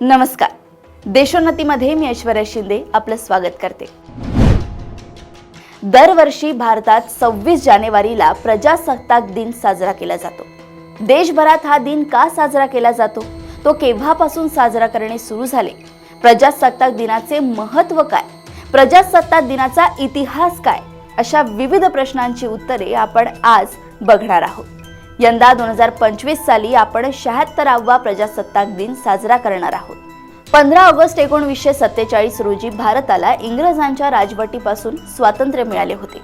नमस्कार. देशोन्नतीमध्ये मी ऐश्वर्या शिंदे आपलं स्वागत करते. दरवर्षी भारतात सव्वीस जानेवारीला प्रजासत्ताक दिन साजरा केला जातो. देशभरात हा दिन का साजरा केला जातो? तो केव्हापासून साजरा करणे सुरू झाले? प्रजासत्ताक दिनाचे महत्त्व काय? प्रजासत्ताक दिनाचा इतिहास काय? अशा विविध प्रश्नांची उत्तरे आपण आज बघणार आहोत. यंदा दोन हजार पंचवीस साली आपण शहात्तरावा प्रजासत्ताक दिन साजरा करणार आहोत. पंधरा ऑगस्ट एकोणवीसशे सत्तेचाळीस रोजी भारताला इंग्रजांच्या राजवटीपासून स्वातंत्र्य मिळाले होते.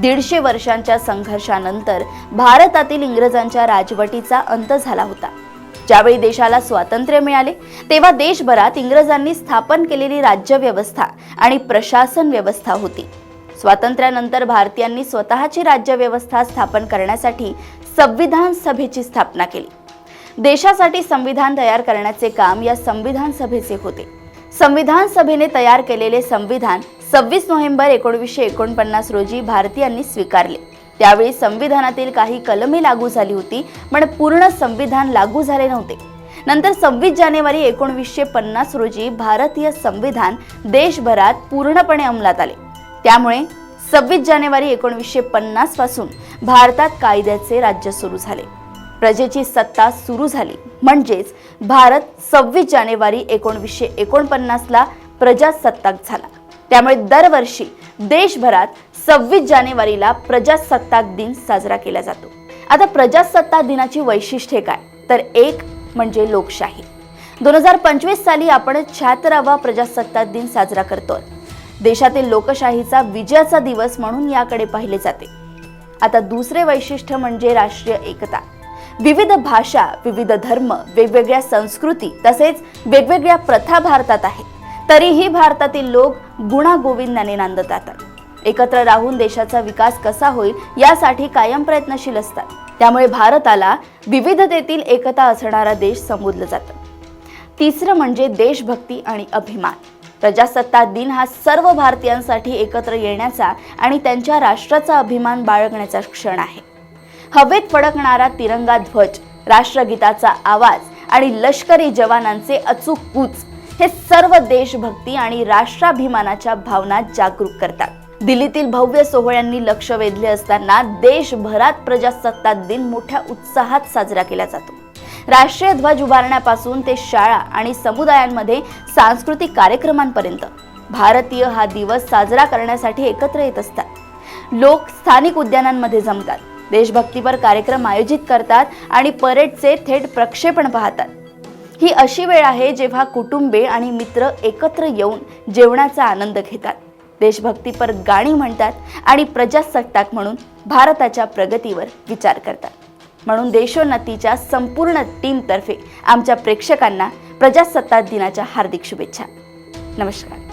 दीडशे वर्षांच्या संघर्षानंतर भारतातील इंग्रजांच्या राजवटीचा अंत झाला होता. ज्यावेळी देशाला स्वातंत्र्य मिळाले तेव्हा देशभरात इंग्रजांनी स्थापन केलेली राज्यव्यवस्था आणि प्रशासन व्यवस्था होती. स्वातंत्र्यानंतर भारतीयांनी स्वतःची राज्यव्यवस्था स्थापन करण्यासाठी संविधान सभेची स्थापना केली. देशासाठी संविधान तयार करण्याचे काम या संविधान सभेचे होते. संविधान सभेने तयार केलेले संविधान सव्वीस नोव्हेंबर एकोणीसशे एकोणपन्नास रोजी भारतीयांनी स्वीकारले. त्यावेळी संविधानातील काही कलमे लागू झाली होती पण पूर्ण संविधान लागू झाले नव्हते. नंतर सव्वीस जानेवारी एकोणवीसशे पन्नास रोजी भारतीय संविधान देशभरात पूर्णपणे अंमलात आले. त्यामुळे सव्वीस जानेवारी एकोणवीसशे पन्नासपासून भारतात कायद्याचे राज्य सुरू झाले. प्रजेची सत्ता सुरू झाली. म्हणजेच भारत सव्वीस जानेवारी एकोणवीसशे एकोणपन्नासला प्रजासत्ताक झाला. त्यामुळे दरवर्षी देशभरात सव्वीस जानेवारीला प्रजासत्ताक दिन साजरा केला जातो. आता प्रजासत्ताक दिनाची वैशिष्ट्ये काय? तर एक म्हणजे लोकशाही. दोन हजार पंचवीस साली आपण शहात्तरावा प्रजासत्ताक दिन साजरा करतोय. देशातील लोकशाहीचा विजयाचा दिवस म्हणून याकडे पाहिले जाते. आता दुसरे वैशिष्ट्य म्हणजे राष्ट्रीय एकता. विविध भाषा विविध धर्म वेगवेगळ्या संस्कृती तसेच वेगवेगळ्या प्रथा भारतात आहेत. तरीही भारतातील लोक गुणागोविंदाने नांदत जातात एकत्र राहून देशाचा विकास कसा होईल यासाठी कायम प्रयत्नशील असतात. त्यामुळे भारताला विविधतेतील एकता असणारा देश संबोधलं जातं. तिसरं म्हणजे देशभक्ती आणि अभिमान. प्रजासत्ताक दिन हा सर्व भारतीयांसाठी एकत्र येण्याचा आणि त्यांच्या राष्ट्राचा अभिमान बाळगण्याचा क्षण आहे. हवेत फडकणारा तिरंगा ध्वज राष्ट्रगीताचा आवाज आणि लष्करी जवानांचे अचूक कूच हे सर्व देशभक्ती आणि राष्ट्राभिमानाच्या भावना जागरूक करतात. दिल्लीतील भव्य सोहळ्यांनी लक्ष वेधले असताना देशभरात प्रजासत्ताक दिन मोठ्या उत्साहात साजरा केला जातो. राष्ट्रीय ध्वज उभारण्यापासून ते शाळा आणि समुदायांमध्ये सांस्कृतिक कार्यक्रमांपर्यंत. भारतीय हा दिवस साजरा करण्यासाठी एकत्र येत असतात. लोक स्थानिक उद्यानांमध्ये जमतात. देशभक्तीपर कार्यक्रम आयोजित करतात आणि परेडचे थेट प्रक्षेपण पाहतात. ही अशी वेळ आहे जेव्हा कुटुंबे आणि मित्र एकत्र येऊन जेवणाचा आनंद घेतात. देशभक्तीपर गाणी म्हणतात आणि प्रजासत्ताक म्हणून भारताच्या प्रगतीवर विचार करतात. म्हणून देशोन्नतीच्या संपूर्ण टीमतर्फे आमच्या प्रेक्षकांना प्रजासत्ताक दिनाच्या हार्दिक शुभेच्छा. नमस्कार.